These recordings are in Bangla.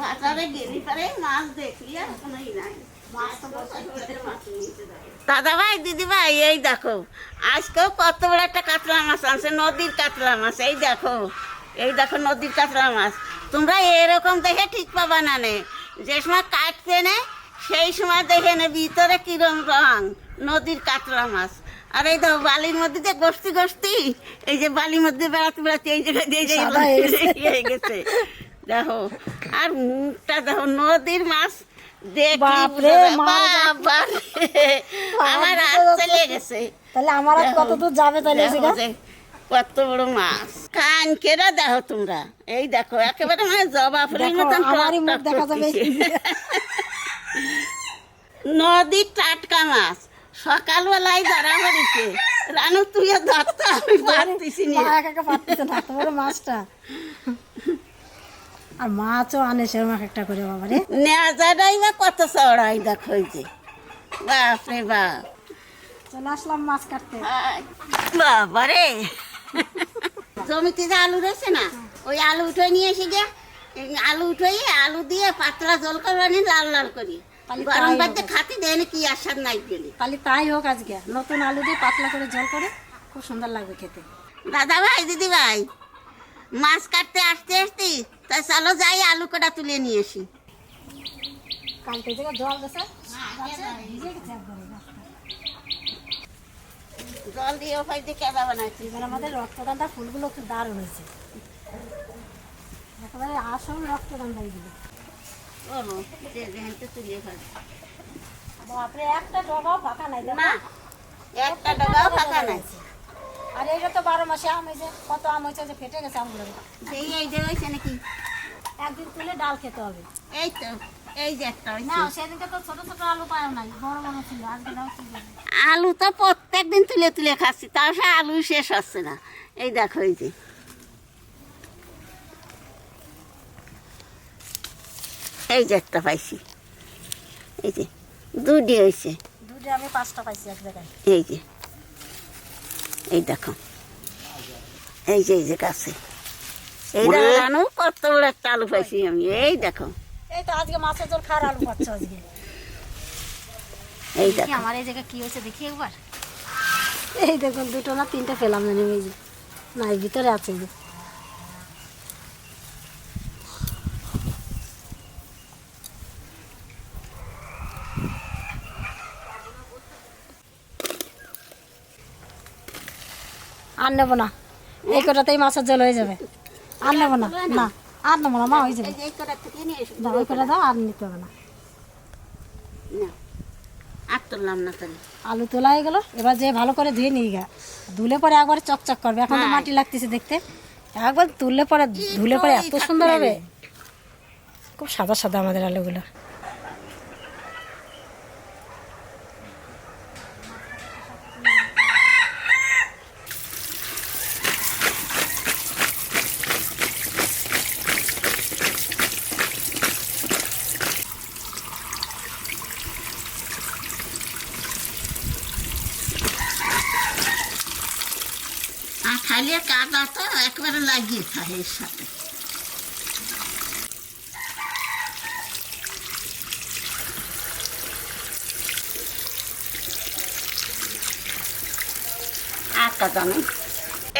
বাজারে গেলি পারে মাছ দেখলি আর কোনোই নাই দাদা ভাই দিদি ভাই এই দেখো। আজকেও কত বড় একটা কাতলা মাছ আনছে নদীর কাতলা মাছ এই দেখো। এই দেখো নদীর কাতলা মাছ। তোমরা এরকম দেখে ঠিক পাবা না নে। যে সময় কাটতে নে সেই সময় দেখে নে ভিতরে কিরম রং নদীর কাতলা মাছ। আর এই দেখো বালির মধ্যে যে গোষ্ঠী গোষ্ঠী এই যে বালির মধ্যে বেড়াতে বেড়াতে এই জায়গায় হয়ে গেছে। দেখো আর মুখটা দেখো নদীর মাছ। বাপরে, আমার চলে গেছে। তাহলে আমার কত দূর যাবে তাহলে কত বড় মাছ। কান কেরা দেখো তোমরা। এই দেখো একেবারে মানে জবা ফুলের মতন দেখা যাবে। নদীর টাটকা মাছ। সকালবেলায় ধরা পড়েছে রানু তুইও ধরতে আমি পারতেছি না। মাছটা। আর মাছও আনে সেরকম এক একটা করে বাবা রে। নেজাটাই বা কত চড়াই দেখো এই যে। বাপরে বাপ। চলে আসলাম মাছ কাটতে। বাবারে জমিতে যে আলু রয়েছে না ওই আলু উঠে নিয়ে এসে গে আলু উঠে আলু দিয়ে পাতলা জল করবানি লাল লাল করি। গরম বাদে। খাতি দেয় কি আসার নাই গেলে তাহলে তাই হোক আজকে। নতুন আলু দিয়ে পাতলা করে জল করে খুব সুন্দর লাগবে খেতে। দাদা ভাই দিদি ভাই। মাছ কাটতে আসতে আসতে তাই চলো যাই আলু কটা তুলে নিয়ে আসি। কালকে থেকে জল গেছে। জল দিয়ে ওখাই দিয়ে কেবা এবার আমাদের রক্তদানটা ফুলগুলো খুব দারুণ হয়েছে। একেবারে আসল রক্তদান ফেল। বাপরে একটা ডগাও ফাঁকা নাই। না একটা ডগাও ফাঁকা নাই। আর এইটা তো বারো মাসে আম হয়েছে কত আম হয়েছে যে ফেটে গেছে আমগুলো। সেই এই যে হয়েছে নাকি? একদিন তুলে ডাল খেতে হবে। এই তো এই যে একটা না সেদিনকে তো ছোট ছোট আলু পায় নাই বড় বড় ছিল আজকে দাও কি আলু তো প্রত্যেক দিন তুলে তুলে খাচ্ছি তাও সে আলু শেষ হচ্ছে না। এই দেখো এই যে। এই যে একটা পাইছি। এই যে দুটি হয়েছে। দুধে আমি পাঁচটা পাইছি এক জায়গায়। এই যে। এই দেখো। এই যে এই যে কাছে এই দেখো রানু কত বড় একটা আলু পাইছি আমি। এই দেখো। এই তো আজকে মাছের জল খাওয়ার আলু পাচ্ছ আজকে। এই দেখি দেখো। আমার এই জায়গা কি হয়েছে দেখি একবার। এই দেখুন দুটো না তিনটা পেলাম জানি এই যে। না এই ভিতরে আছে এই যে। আর নেব না। এই কটাতেই মাছের জল হয়ে যাবে। আর নেব না। না আর নেব না মা হয়ে যাবে। ওই কটা দাও আর নিতে হবে না। না আর তুললাম না তাহলে। আলু তোলা হয়ে গেল এবার যে ভালো করে ধুয়ে নিয়ে গা। ধুলে পরে একবার চকচক করবে। এখন তো হ্যাঁ। মাটি লাগতেছে দেখতে। একবার তুললে পরে ধুলে পরে এত সুন্দর হবে। খুব সাদা সাদা আমাদের আলুগুলো আর খালি কাদা তো একবারে লাগিয়ে থাকে এর সাথে। কাদা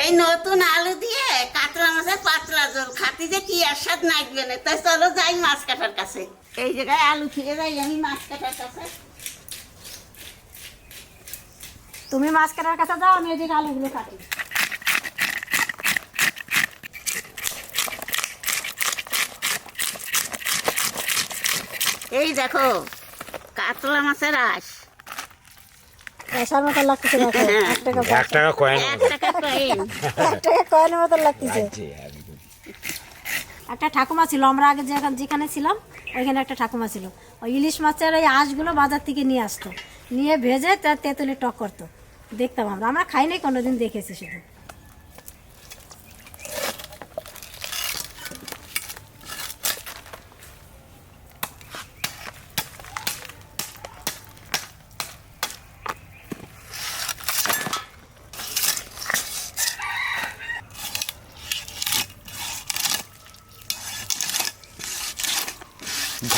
এই নতুন আলু দিয়ে কাতলা মাছের পাতলা জল খাতি যে কি আর স্বাদ নাচবে না। তাই চলো যাই মাছ কাটার কাছে। এই জায়গায় আলু ফিরে যাই, আমি মাছ কাটার কাছে। তুমি মাছ কাটার কাছে যাও, আমি এদিকে আলুগুলো কাটি। এই দেখো কাতলা মাছের আঁশ। পয়সার মতো লাগতেছে দেখো এক টাকা এক টাকা কয়েন এক টাকা কয়েন এক টাকা কয়েনের মতো লাগতেছে। একটা ঠাকুমা ছিল আমরা আগে যেখানে যেখানে ছিলাম ওইখানে একটা ঠাকুমা ছিল। ওই ইলিশ মাছের ওই আঁশগুলো বাজার থেকে নিয়ে আসতো। নিয়ে ভেজে তার তেঁতুলি টক করতো। দেখতাম আমরা। আমরা খাই নাই কোনোদিন দেখেছি শুধু।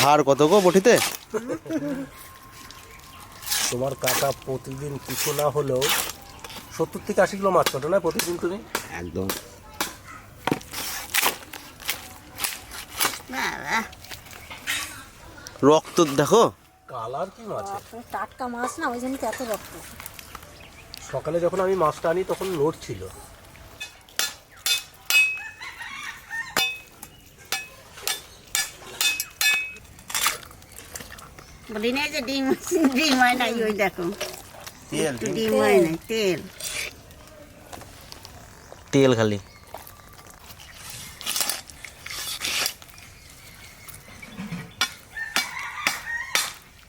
ভার কত গো বটিতে? তোমার কাকা প্রতিদিন কিছু না হলেও সত্তর থেকে আশি কিলো মাছ কাটো না প্রতিদিন তুমি? একদম। রক্ত দেখো। কালার কি মাছ টাটকা মাছ না ওই জন্য এত রক্ত। সকালে যখন আমি মাছটা আনি তখন লোড ছিল বলি না যে ডিম ডিম হয় নাই ওই দেখো। তেল একটু ডিম। হয় নাই তেল। তেল। খালি।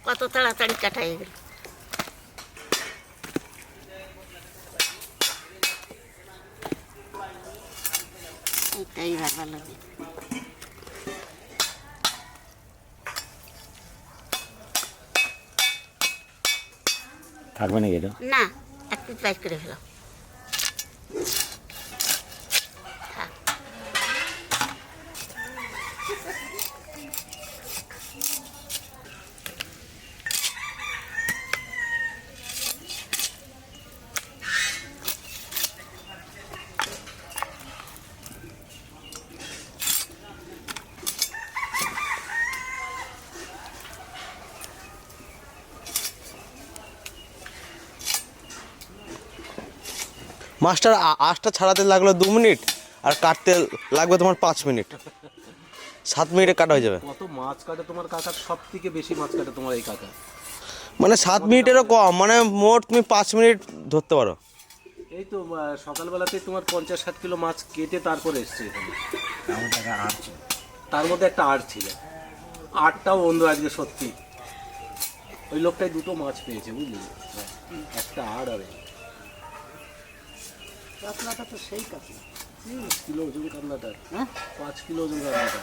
কত তাড়াতাড়ি কাটাই গেল এটাই ভালো লাগে। থাকবে নাকি এটা? না এক পিস করে ফেলো। মাছটার আঁশটা ছাড়াতে লাগল দু মিনিট আর কাটতে লাগবে তোমার পাঁচ মিনিট। সাত মিনিটে কাটা হয়ে যাবে। কত মাছ কাটে তোমার কাকা সব থেকে বেশি মাছ কাটে তোমার এই কাকা মানে সাত মিনিটেরও কম মানে মোট তুমি পাঁচ মিনিট ধরতে পারো। এই তো সকালবেলাতে তোমার পঞ্চাশ ষাট কিলো মাছ কেটে তারপরে এসছে এখানে। তার মধ্যে একটা আড় ছিল। আটটাও বন্ধু আজকে সত্যি। ওই লোকটাই দুটো মাছ পেয়েছে বুঝলি? একটা আড় আর। কাতলাটা তো সেই কাতলা। পাঁচ কিলো ওজন হ্যাঁ? পাঁচ কিলো ওজন কাতলাটা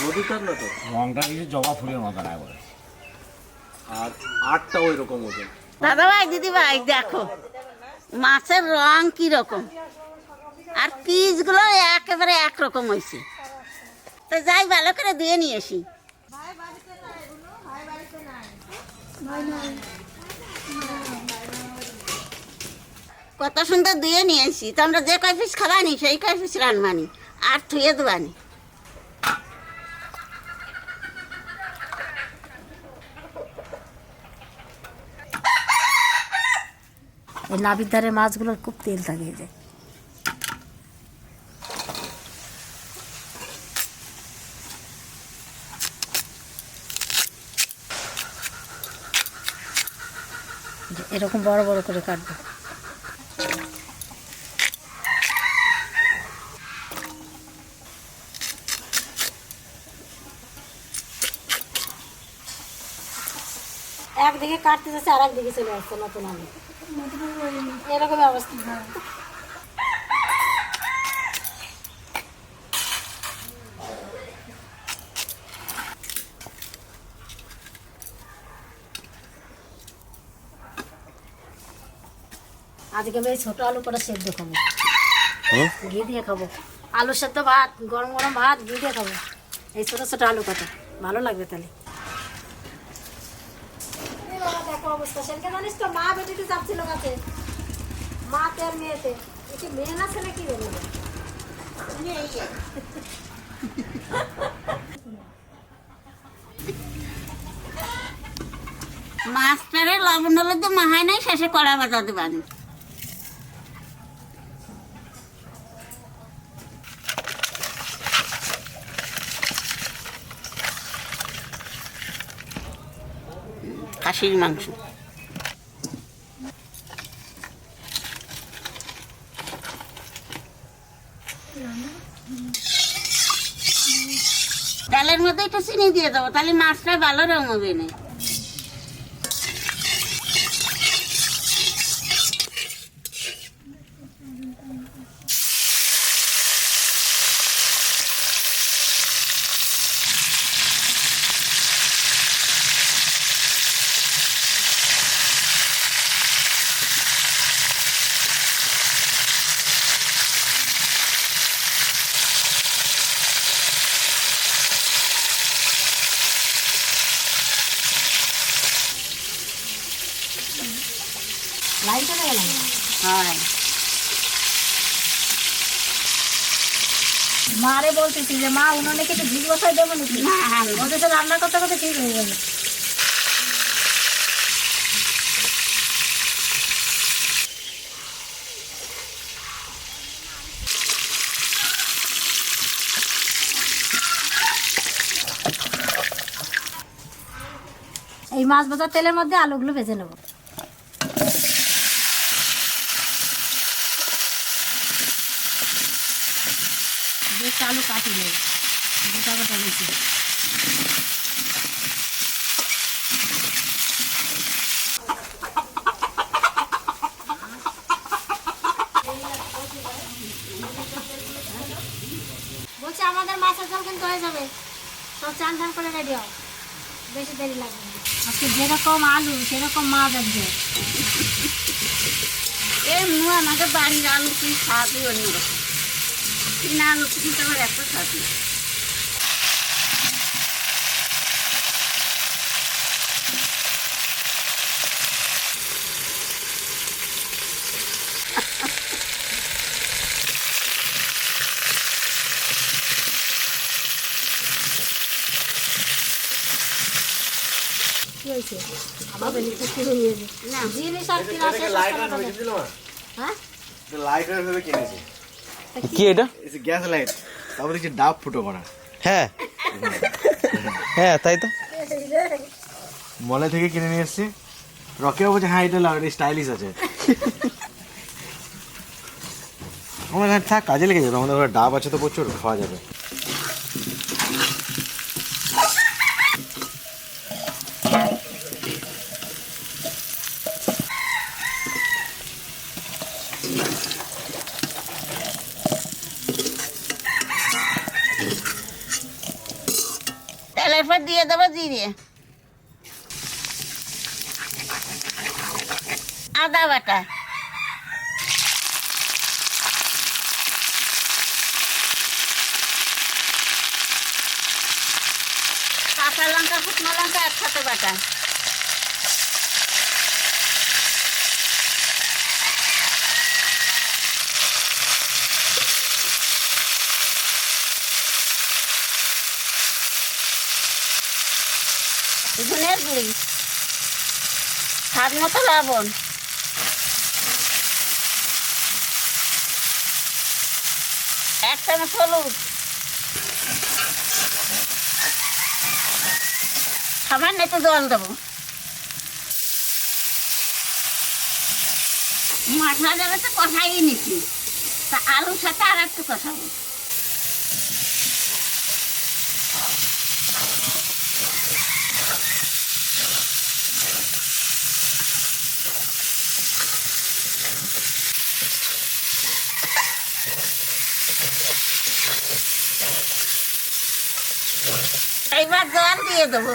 নদীটার না তো রংটা কিছু জবা ফুলের আর আটটাও ওই রকম ওজন দাদা ভাই দিদি ভাই দেখো মাছের রং কি রকম আর পিসগুলো একেবারে একরকম হয়েছে তো যাই ভালো করে দিয়ে নিয়ে আসি। কত সুন্দর দিয়ে নিয়ে আসি। তো আমরা যে কয় পিস খাবানি, সেই কয় পিস রানবানি আর থুয়ে দেবানি এই নাবির ধারে মাছগুলোর খুব তেল থাকে এই যে। যে এরকম বড় বড় করে কাটবো। কাটতে যাচ্ছে আর একদিকে চলে আসছে নতুন আলু। এরকম অবস্থা। আজকে আমি ছোট আলু করে সেদ্ধ খাব। ঘি দিয়ে খাব। আলু সেদ্ধ ভাত গরম গরম ভাত ঘি দিয়ে খাব। এই ছোট ছোট আলু কাটা। ভালো লাগবে তাহলে এই বাবা, দেখো অবস্থা? সেদিনকে জানিস তো, মা বেটিতে চাপছিল গাছে মাতে আর মেয়েতে। একে মেয়ে না ছেলে কি বলব? মাছটারে লবণ হলে তো মাহায় নাই, শেষে কড়া বাজা দেবানি খাসির মাংস ডালের মধ্যে একটু চিনি দিয়ে দেবো তাহলে মাছটা ভালো রঙ হবে না। বলতেছি যে মা উনানে কিছু ভিজ বসাই দেবো নাকি? ওদের সাথে রান্না করতে করতে ঠিক হয়ে গেল এই মাছ ভাজার তেলের মধ্যে আলুগুলো ভেজে নেব বেশ আলু কাটি নেব গোটা গোটা বেশি বলছি আমাদের মাছের জল কিন্তু হয়ে যাবে। সব চান টান করে রেডি হও। বেশি দেরি লাগবে আজকে যেরকম আলু, সেরকম মাছ আসবে এমনি আমাদের বাড়ির আলু কি স্বাদই অন্যরকম কিনা আলু কিন্তু আমার এত স্বাদ হয়েছে? আমাদের নিচে কিনে নিয়েছে না জিনিস আর কিনা শেষ হ্যাঁ? লাইটার ভেবে কিনেছি। কি এটা? গ্যাস লাইট তারপরে দেখছি ডাব ফুটো করা। হ্যাঁ। হ্যাঁ তাই তো। মলে থেকে কিনে নিয়ে এসেছি। রকেও বলছে হ্যাঁ এটা লাগে স্টাইলিশ আছে। আমার এখানে থাক কাজে লেগে যাবে। আমাদের ডাব আছে তো প্রচুর খাওয়া যাবে। দেবো জিরে আদা বাটা স্বাদ মতো লবণ। এক চামচ হলুদ। সামান্য একটু জল দেবো। মশলা দেবে তো কষাই নিচ্ছি তা আলুর সাথে আর একটু কষাবো এইবার জল দিয়ে দেবো।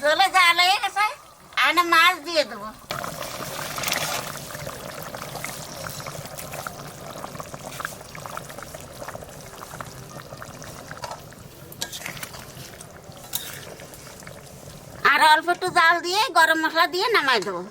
জলে জাল হয়ে গেছে না মাছ দিয়ে দেবো আর অল্প একটু জাল দিয়ে গরম মশলা দিয়ে নামাই দেবো।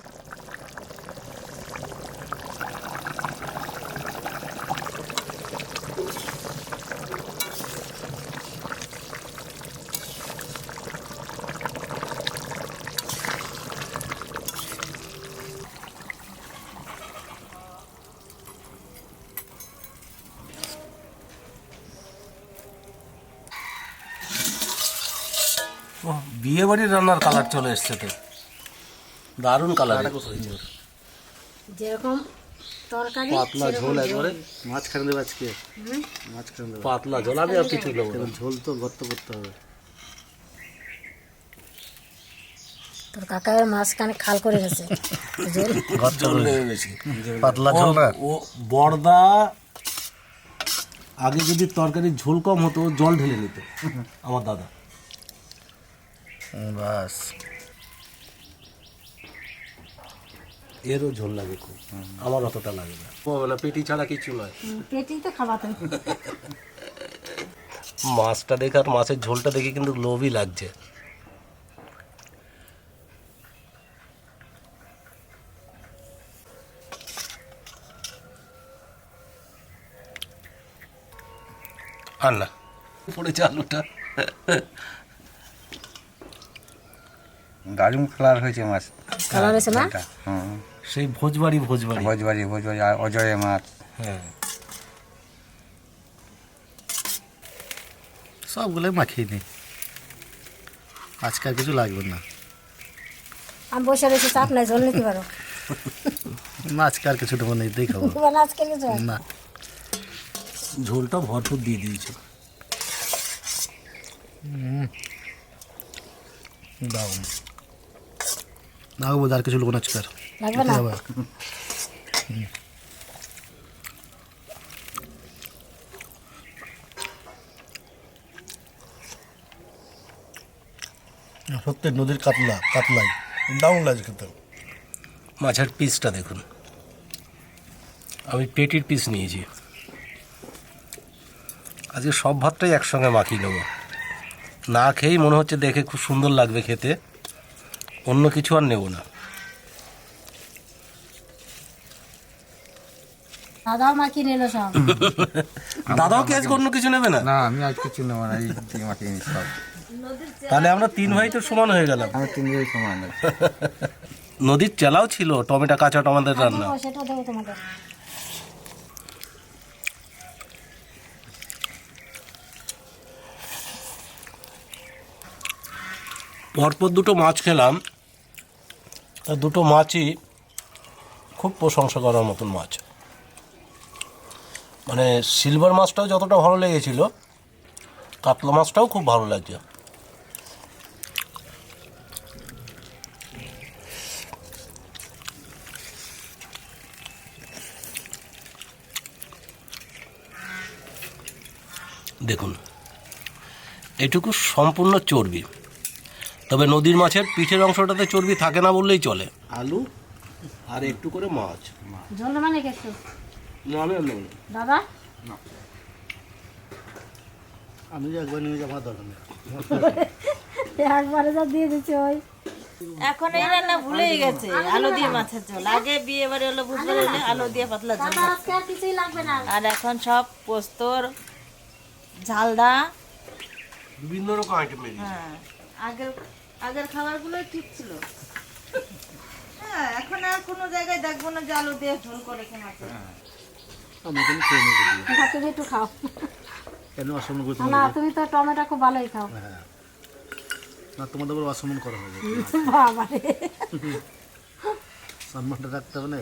বিয়ে বাড়ির রান্নার কালার চলে এসছে তো। দারুণ কালার যেরকম তরকারি পাতলা ঝোল একবারে। মাঝখানে দেবে আজকে? মাঝখানে দেবে। পাতলা জল আমি আর কিছু ঝোল তো গর্ত করতে হবে। তোর কাকা মাঝখানে খাল করে গেছে। পাতলা ও ও বর্দা আগে যদি তরকারি ঝোল কম হতো জল ঢেলে নিত। আমার দাদা। বাস। এরও ঝোল লাগে খুব। আমার অতটা লাগে না। ও পেটি ছাড়া কিছু নয়। পেটি তো খাওয়াতে মাছটা দেখে আর মাছের ঝোলটা দেখে কিন্তু লোভই লাগছে। আর না। পড়েছে আলুটা। দারুণ কালার হয়েছে মাছ। কালার হয়েছে না হুম। সেই ভোজবাড়ি ভোজবাড়ি। ভোজবাড়ি ভোজবাড়ি আর অজয় মাছ। হ্যাঁ। সবগুলোই মাখিয়ে নিই আজকে আর কিছু লাগবে না। আমি বসে রয়েছি চাপ নাই জল নিতে পারো। না আজকে আর কিছু নেব না এটাই খাব মানে আজকে কিছু না। ঝোলটা ভরপুর দিয়ে দিয়েছে। দাও দাও বোধ আর কিছু লোক না আর। লাগবে না? সত্যি নদীর কাতলা কাতলাই। দারুণ লাগছে খেতে। মাছের পিসটা দেখুন। আমি পেটির পিস নিয়েছি। আজকে সব ভাতটাই একসঙ্গে মাখিয়ে নেব। না খেয়েই মনে হচ্ছে দেখে খুব সুন্দর লাগবে খেতে। অন্য কিছু আর নেব না। দাদাও মা কিনে এলো সব। দাদাও কি আজকে অন্য কিছু নেবে না? না আমি আজ কিছু নেব না এই মাখিয়ে নিই সব। তাহলে আমরা তিন ভাই তো সমান হয়ে গেলাম। আমি তিন দিয়ে সমান নদীর চেলাও ছিল টমেটো কাঁচা টমেটোর রান্না। সেটা দেবো তোমাদের পরপর দুটো মাছ খেলাম। দুটো মাছই খুব প্রশংসা করার মতন মাছ। মানে সিলভার মাছটাও যতটা ভালো লেগেছিল, কাতলা মাছটাও খুব ভালো লাগছে। দেখুন, এটুকু সম্পূর্ণ চর্বি। তবে নদীর মাছের পিঠের অংশটাতে চর্বি থাকে না বললেই চলে। আলু আর একটু করে মাছ। জল মানে না আমি দাদা? আমি একবার নিয়ে যাব আমার দরকার নেই। একবারে যা দিয়ে দিচ্ছি ওই। এখন এই রান্না ভুলেই গেছে আলু দিয়ে মাছের ঝোল। আগে বিয়ে বাড়ি হলো বুঝতে পারলে আলু দিয়ে পাতলা ঝোল। আর কিছুই লাগবে না। আর এখন সব পোস্তর ঝালদা। বিভিন্ন রকম আইটেম হ্যাঁ। আগের আগের খাবারগুলোই ঠিক ছিল। হ্যাঁ এখন আর কোনো জায়গায় দেখব না যে আলু দিয়ে ঝোল করে। না, তুমি একটু খাও। কেন অসম্মান করতে না তুমি তো টমেটো খুব ভালোই খাও। না তোমাদের উপর অসম্মান করা হবে। বাবা সম্মানটা রাখতে হবে না।